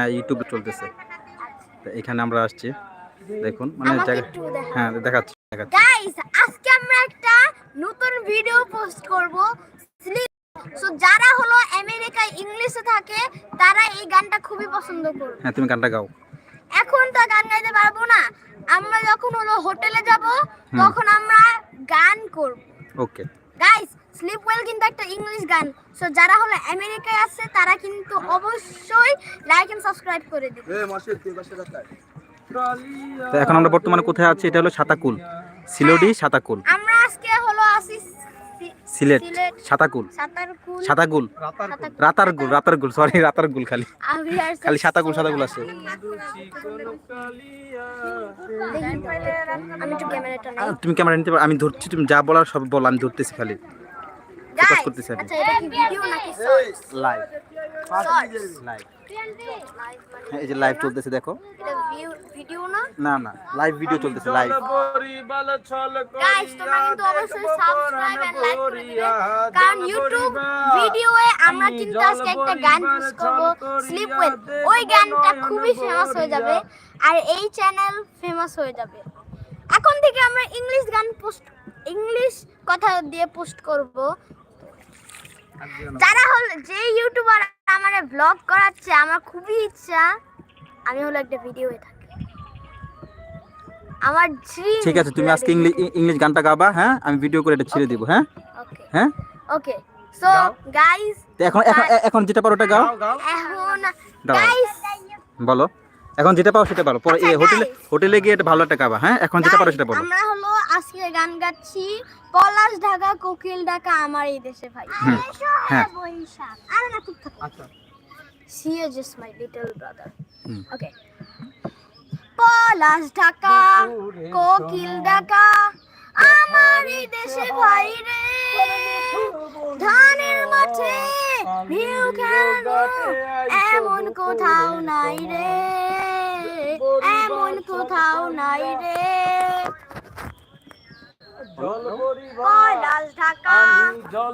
হ্যাঁ ইউটিউবে চলতেছে। এখানে আমরা আসছি। দেখুন মানে। হ্যাঁ দেখাচ্ছি দেখাচ্ছি। গাইস আজকে আমরা একটা নতুন ভিডিও পোস্ট করব। সো যারা হলো আমেরিকায় ইংলিশে থাকে তারা এই গানটা খুবই পছন্দ করবে। হ্যাঁ তুমি গানটা গাও। এখন তো গান গাইতে পারব না। আমরা যখন হলো হোটেলে যাব তখন আমরা গান করব। ওকে গাইস স্লিপ ওয়েল কিন্তু একটা ইংলিশ গান। সো যারা হলো আমেরিকায় আছে তারা কিন্তু অবশ্যই লাইক এন্ড সাবস্ক্রাইব করে দিবে। তো এখন আমরা বর্তমানে কোথায় আছি এটা হলো সাতাকুল। সিলোডি সাতাকুল। আমরা আজকে হলো আসি সিলেট সাতাকুল। সাতারকুল। সাতাকুল। রাতারগুল রাতারগুল সরি রাতারগুল খালি। খালি সাতাকুল সাতাকুল আছে। আমি একটু ক্যামেরাটা নাই। তুমি ক্যামেরা নিতে পারো আমি ধরছি তুমি যা বলার সব বল আমি ধরতেছি খালি। গাইস করতেছি আমি। আচ্ছা এটা কি ভিডিও নাকি শর্টস লাইভ শর্টস লাইভ হ্যাঁ এই যে লাইভ চলতেছে দেখো। ভিডিও না? না না লাইভ ভিডিও চলতেছে লাইভ গাইস তোমরা কিন্তু অবশ্যই সাবস্ক্রাইব এন্ড লাইক করে দিবে। কারণ ইউটিউব ভিডিওয়ে আমরা কিন্তু আজকে একটা গান পোস্ট করব স্লিপ উইথ ওই গানটা খুবই ফেমাস হয়ে যাবে আর এই চ্যানেল ফেমাস হয়ে যাবে। এখন থেকে আমরা ইংলিশ গান পোস্ট ইংলিশ কথা দিয়ে পোস্ট করব। যারা হল যে ইউটিউবার আমার ব্লগ করাচ্ছে আমার খুবই ইচ্ছা আমি হলো একটা ভিডিওয়ে থাকি। আমার ড্রিম ঠিক আছে তুমি আজকে ইংলিশ ইংলিশ গানটা গাবা হ্যাঁ? আমি ভিডিও করে এটা ছেড়ে দিব হ্যাঁ? হ্যাঁ? ওকে সো গাইস এখন এখন এখন যেটা পারো ওটা গাও। এখন গাইস বলো। এখন যেটা পাও সেটা বলো। পরে আচ্ছা, এই হোটেলে হোটেলে গিয়ে এটা ভালো একটা গাবা হ্যাঁ? এখন যেটা পারো সেটা বলো। আমরা হলো আজকে গান গাচ্ছি পলাশ ঢাকা কোকিল ঢাকা আমার এই দেশে ভাই। হ্যাঁ। বৈশাখ। আরে না চুপ থাকো। আচ্ছা। She is just my little brother okay Palash Dhaka Kokil Dhaka. আমার দেশে ভাই ধানের মাঠে ভিউ খেলানো এমন কোথাও নাই রে, এমন কোথাও নাই রে। ঢাকা,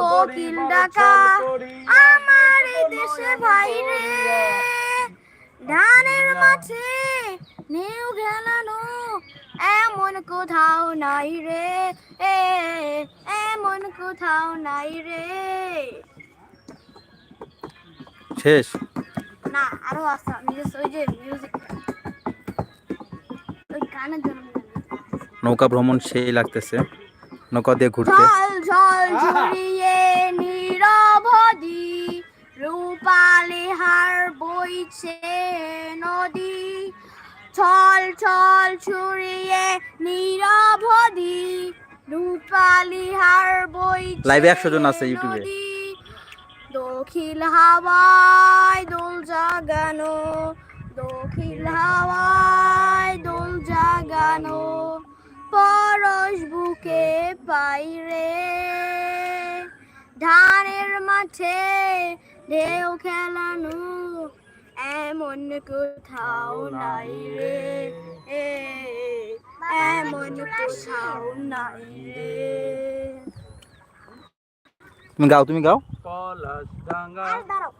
কোকিল ঢাকা, আমার দেশে ধানের মাঠে নেউ খেলানো এমন কোথাও নাই রে এমন কোথাও নাই রে। শেষ। না আরও আমি just ওই যে মিউজিক ওই গানের জন্য নৌকা ভ্রমণ সেই লাগতেছে। নৌকা দিয়ে ঘুরতে। ঝল ঝল ঝরিয়ে নীরবধি রূপালি হার বইছে। ছল ছল ছুরিয়ে নীরবধি রূপালি হার বইছে Live এ 100 জন আছে ইউটিউবে। দখিল হাওয়ায় দোল জাগানো দখিল হাওয়ায় দোল জাগানো পরশ বুকে পাইরে ধানের মাঠে ঢেউ খেলানো এমন কোথাও নাই রে। এ, এমন কোথাও নাই রে। তুমি গাও তুমি গাও। আর দাঁড়াও।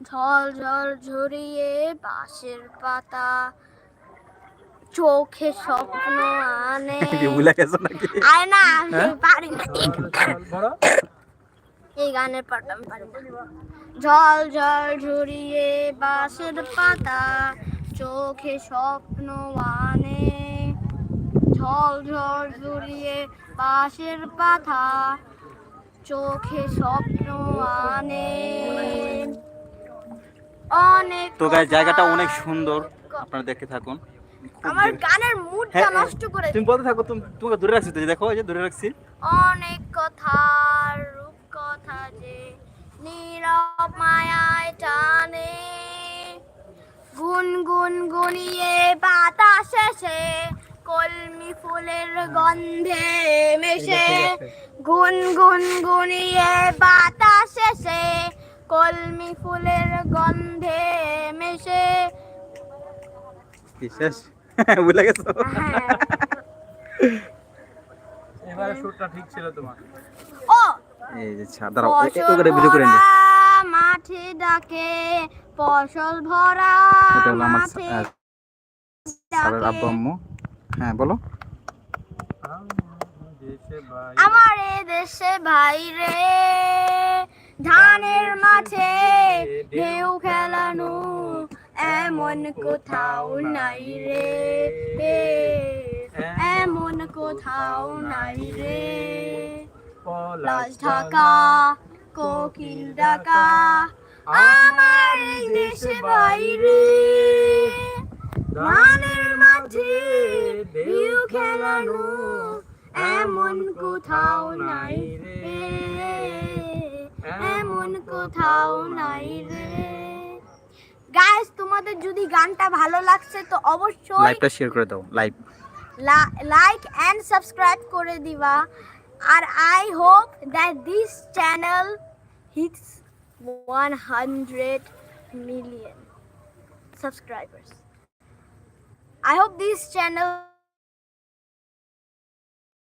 ঝল ঝল ঝরিয়ে বাঁশের পাতা। চোখে স্বপ্ন আনে। ভুলে গেছো নাকি? না আমি হ্যাঁ? পারি না। এই গানের আমি পারি না। ঝল ঝল ঝরিয়ে বাঁশের পাতা চোখে স্বপ্ন আনে। ঝল ঝল ঝরিয়ে বাঁশের পাতা চোখে স্বপ্ন আনে। অনেক তো গাইস জায়গাটা অনেক সুন্দর। আপনারা দেখে থাকুন। আমার গানের মুডটা হ্যাঁ, নষ্ট করে তুমি বলতে থাকো তুমি তোমাকে দূরে রাখছি তো দেখো যে দূরে রাখছি। অনেক কথা রূপ কথা যে নীরব মায়ায় টানে। গুন গুন গুনিয়ে বাতাসে সে কলমি ফুলের গন্ধে মেশে। গুন গুন গুনিয়ে বাতাসে সে কলমি ফুলের গন্ধে মেশে। কি শেষ ভুলে গেছো? হ্যাঁ। এবারে সুরটা ঠিক ছিল তোমার। ও! এই যে ছা- দাঁড়াও এ- এ- ভিডিও করে নে। মাঠে ডাকে ফসল ভরা এটা হলো আমার আব্বু আম্মু। হ্যাঁ বলো। দেশে ভাই আমার এ দেশে ভাই রে ধানের মাঠে ঢেউ খেলানো এমন কোথাও নাই রে। এমন কোথাও নাই রে। লাজ ঢাকা, কোকিল ডাকা, আমার দেশে ভাই রে ধানের মাঠে ঢেউ খেলানো এমন কোথাও নাই রে। এমন কোথাও নাই রে। গাইস তোমাদের যদি গানটা ভালো লাগছে তো অবশ্যই লাইভটা শেয়ার করে দাও লাইভ লাইক এন্ড সাবস্ক্রাইব করে দিবা। আর I hope that this channel hits 100 million subscribers. I hope this channel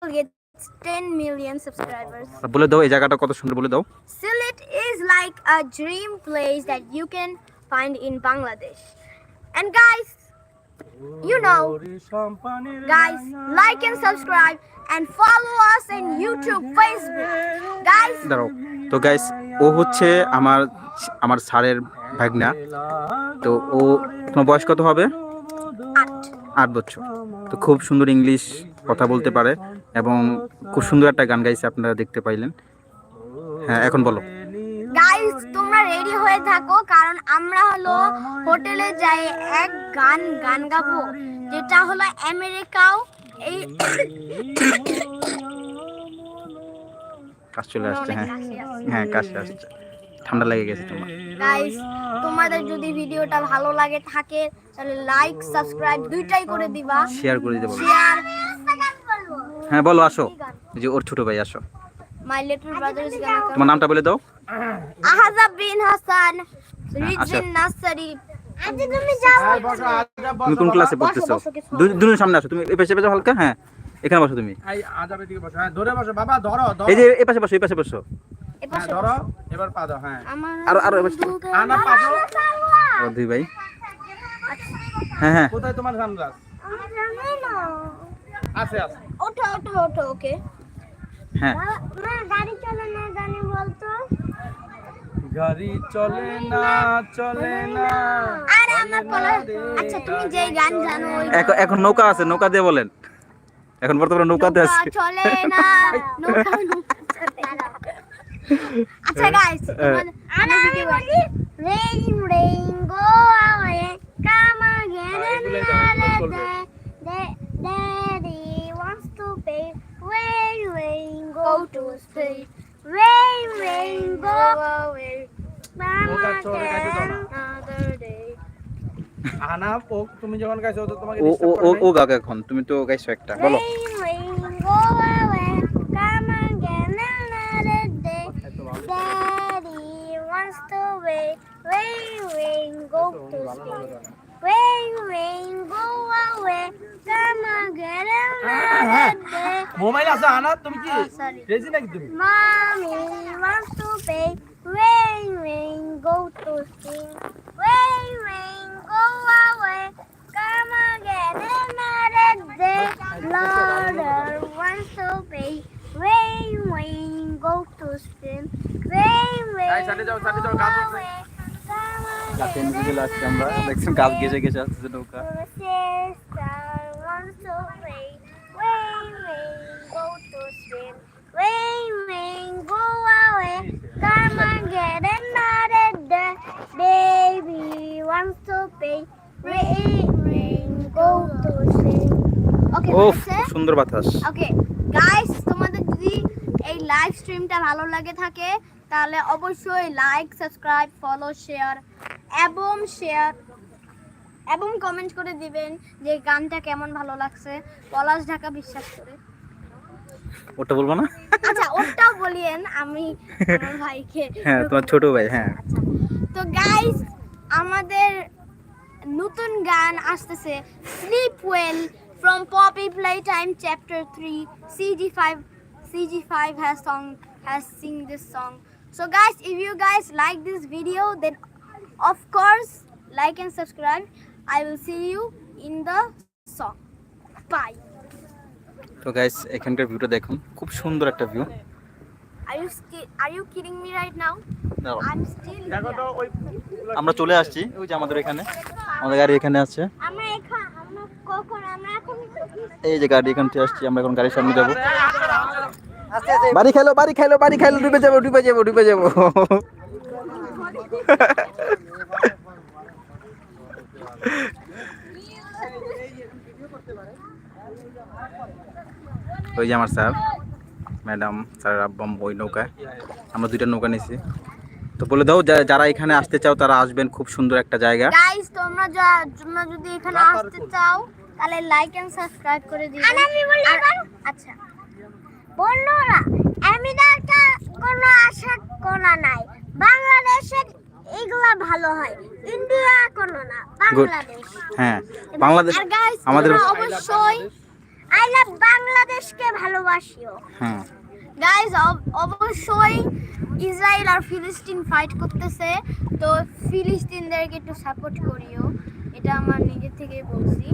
gets 10 million subscribers. বলে দাও এই জায়গাটা কত সুন্দর বলে দাও। Sylhet is like a dream place that you can find in Bangladesh. And guys, you know, guys, like and subscribe and follow us in YouTube, Facebook. Guys, দাঁড়াও তো গাইস ও হচ্ছে আমার আমার স্যারের ভাগনা তো ও তোমার বয়স কত হবে আট। বছর তো খুব সুন্দর ইংলিশ কথা বলতে পারে এবং খুব সুন্দর একটা গান গাইছে আপনারা দেখতে পাইলেন হ্যাঁ এখন বলো হয়ে থাকো কারণ আমরা হলো হোটেলে যাই এক গান গান গাবো যেটা হলো আমেরিকাও এই কাজ চলে আসছে হ্যাঁ। হ্যাঁ কাশি আসছে। ঠান্ডা লেগে গেছে তোমার। গাইস তোমাদের যদি ভিডিওটা ভালো লাগে থাকে তাহলে লাইক সাবস্ক্রাইব দুইটাই করে দিবা। শেয়ার করে দিতে বলো। শেয়ার হ্যাঁ বলো আসো। যে ওর ছোট ভাই আসো। My little brother is gonna তোমার নামটা বলে দাও। আহাজা বিন হাসান আচ্ছা। রিজিন নাসারি। আজকে তুমি যাও। তুমি কোন ক্লাসে পড়তেছো। দুজনের সামনে আসো। তুমি এই পাশে পাশে হালকা হ্যাঁ এখানে বসো তুমি। এই আজাবের দিকে বসো হ্যাঁ ধরে বসো বাবা ধরো ধরো। এই যে এই পাশে বসো এই পাশে বসো। এ হ্যাঁ, পাশে ধরো এবার পা দাও হ্যাঁ। আমার আরও আরও এবার আনা পাশো ও দুই ভাই। হ্যাঁ হ্যাঁ। কোথায় তোমার সানগ্লাস আমি জানি না। আছে আছে। ওঠো ওঠো ওঠো ওকে। হ্যাঁ। গাড়ি চলে না জানি বলতো। গাড়ি চলে না চলে না। আরে আমার পলা আচ্ছা তুমি যেই গান জানো এখন এখন নৌকা আছে নৌকা দিয়ে বলেন। এখন বর্তমানে নৌকাতে আছে চলে না নৌকা নৌকা আচ্ছা গাইস আমি বলি rain rain go away come again another day Da- daddy wants to pay rain rain go to sleep. rain rain go away Mama, another day আনা ও তুমি যখন গাইছো তো তোমাকে ও ও ও? গাক এখন তুমি তো গাইছো একটা বলো Rain, rain, go away. Come again another day. Daddy wants to wait. Rain, rain, go to sleep. Rain, rain, go away. Come again another day. Mobile আছে আনা তুমি কি Oh, নাকি তুমি Mommy wants to pay. Rain, rain, go to sleep. Rain, rain, go away. Come again another day. Laughter wants to pay. Rain, rain, go to sleep. Rain, rain, এই, সাইডে যাও, সাইডে যাও, go away. Come again another দেখছেন গাছ day. ঘেসে ঘেসে আসছে নৌকা Come and get another day. Baby wants to play. Rain, rain, go to swim. Okay, ও হয়েছে? সুন্দর বাতাস ওকে গাইস তোমাদের যদি এই লাইভ স্ট্রিমটা ভালো লাগে থাকে তাহলে অবশ্যই লাইক সাবস্ক্রাইব ফলো শেয়ার এবং শেয়ার এবং কমেন্ট করে দিবেন যে গানটা কেমন ভালো লাগছে পলাশ ঢাকা বিশ্বাস করে ওটা বলব না ওটাও বলিয়েন আমি আমার ভাইকে হ্যাঁ তোমার ছোট ভাই হ্যাঁ তো গাইস আমাদের নতুন গান আসতেছে sleep well from Poppy Playtime chapter three CG five CG5 has song has sing this song. So guys, if you guys like this video, then of course like and subscribe. I will see you in the song. Bye. তো guys এখানকার ভিউটা দেখুন খুব সুন্দর একটা view আমরা চলে আসছি ওই যে আমাদের এখানে। আমাদের গাড়ি এখানে আছে। আমরা এখন আমরা কখন আমরা এখন এই যে গাড়ি এখান থেকে আসছি আমরা এখন গাড়ির সামনে যাব। বাড়ি খেলো বাড়ি খেলো বাড়ি খেলো ডুবে যাব ডুবে যাব ডুবে যাব। ওই যে আমার স্যার। ম্যাডাম স্যার আব্বাম ওই নৌকায়। আমরা দুইটা নৌকা নিয়েছি তো বলে দাও যারা এখানে আসতে চাও তারা আসবেন। খুব সুন্দর একটা জায়গা। গাইস তোমরা তোমরা যদি এখানে আসতে চাও তাহলে লাইক এন্ড সাবস্ক্রাইব করে দিও। আর আমি বলি আচ্ছা। বন্ধুরা আমেরিকা কোনো আশা কোনা নাই। বাংলাদেশের এগুলা ভালো হয়। ইন্ডিয়া কোনো না বাংলাদেশ। হ্যাঁ বাংলাদেশ আমাদের অবশ্যই আই লাভ বাংলাদেশকে ভালোবাসিও। হ্যাঁ। গাইজ অবশ্যই ইসরায়েল আর ফিলিস্তিন ফাইট করতেছে তো ফিলিস্তিনদেরকে একটু সাপোর্ট করিও। এটা আমার নিজে থেকে বলছি।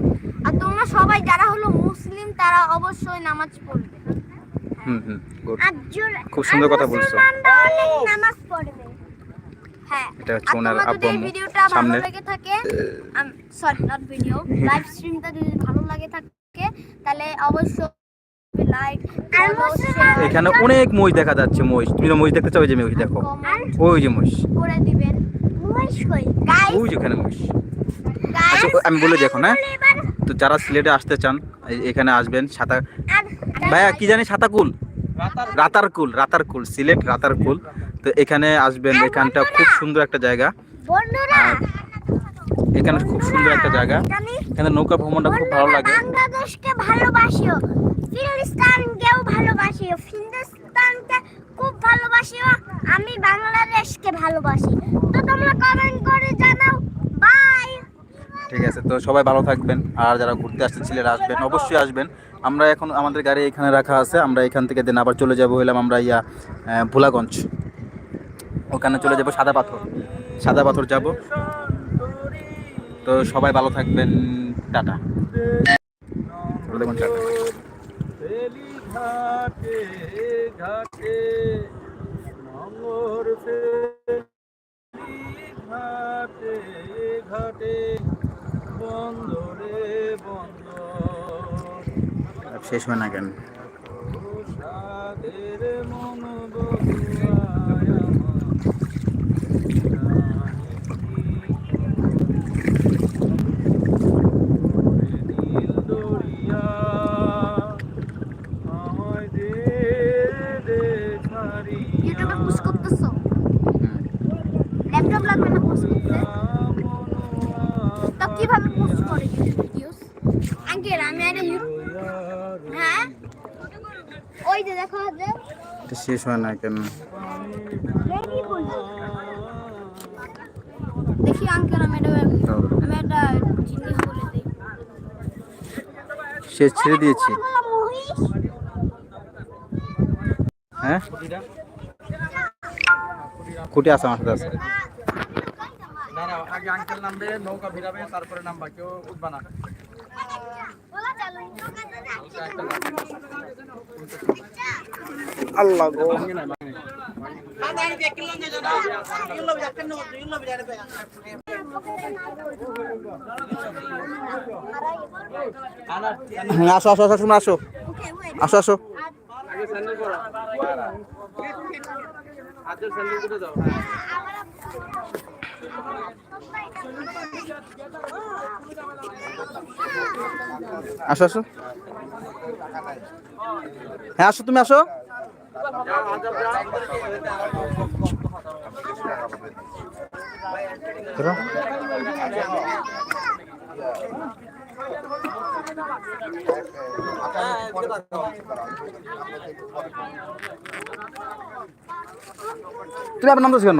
আর তোমরা সবাই যারা হলো মুসলিম তারা অবশ্যই নামাজ পড়বে। খুব সুন্দর কথা বলছো। নামাজ পড়বে। হ্যাঁ এটা হচ্ছে ওনার আব্বু ভিডিওটা ভালো। লেগে থাকে সরি নট ভিডিও লাইভ স্ট্রিমটা যদি ভালো লাগে থাকে তাহলে অবশ্যই লাইক এখানে অনেক মহিষ দেখা যাচ্ছে মহিষ। তুমি মহিষ দেখতে চাও ওই যে মহিষ দেখো। ওই যে মহিষ। করে দিবেন। গাইস ওই যে ওখানে মহিষ। আচ্ছা, আমি বলে দেখো, হ্যাঁ? তো যারা সিলেটে আসতে চান এখানে আসবেন সাতা ভাইয়া কি জানি সাতাকুল? রাতার রাতারকুল রাতারকুল সিলেট রাতারকুল। তো এখানে আসবেন এখানটা খুব সুন্দর একটা জায়গা। আর এখানে খুব সুন্দর একটা জায়গা। এখানে নৌকা ভ্রমণটা খুব ভালো লাগে। বাংলাদেশকে ভালোবাসিও। ফিলিস্তিনকেও ভালোবাসিও। হিন্দুস্তানকে খুব ভালোবাসিও। আমি বাংলাদেশকে ভালোবাসি। তো তোমরা কমেন্ট করে জানাও। বাই ঠিক আছে, তো সবাই ভালো থাকবেন। আর যারা ঘুরতে আসছেন সিলেট আসবেন। অবশ্যই আসবেন। আমরা এখন আমাদের গাড়ি এখানে রাখা আছে। আমরা এখান থেকে দেন আবার চলে যাব হইলাম আমরা ইয়া ভোলাগঞ্জ। ওখানে চলে যাব সাদা পাথর। সাদা পাথর যাব। তো সবাই ভালো থাকবেন। টাটা। দেখুন বেলি ঘাটে ঘাটে ঘাটে ঘাটে বন্দরে বন্দর। শেষ হয় না কেন? সাদের মন আমার নীল দরিয়া আমায় দে দে ছাড়ি ইউটিউবে পোস্ট করতেছো ল্যাপটপ লাগবে না পোস্ট করতে তো কীভাবে পোস্ট করে ভিডিওস আঙ্কেল আমি একটা ইউটিউব হ্যাঁ ওই যে দেখো যে এটা শেষ হয় না কেন? দেখি আঙ্কেল আমি এটা আমি একটা জিনিস বলে দিই। শেষ ছেড়ে দিয়েছি। হ্যাঁ? কুটি আছে আমার সাথে আছে। না না আগে আঙ্কেল নামবে নৌকা ভিড়াবে তারপরে নামবা কেউ উঠবা না। আল্লাহ গো। হ্যাঁ আসো আসো আসো তোমরা আসো। আসো আসো। আগে স্যান্ডেল দাও। আসো আসো। হ্যাঁ আসো তুমি আসো। তুমি আপনার নাম তো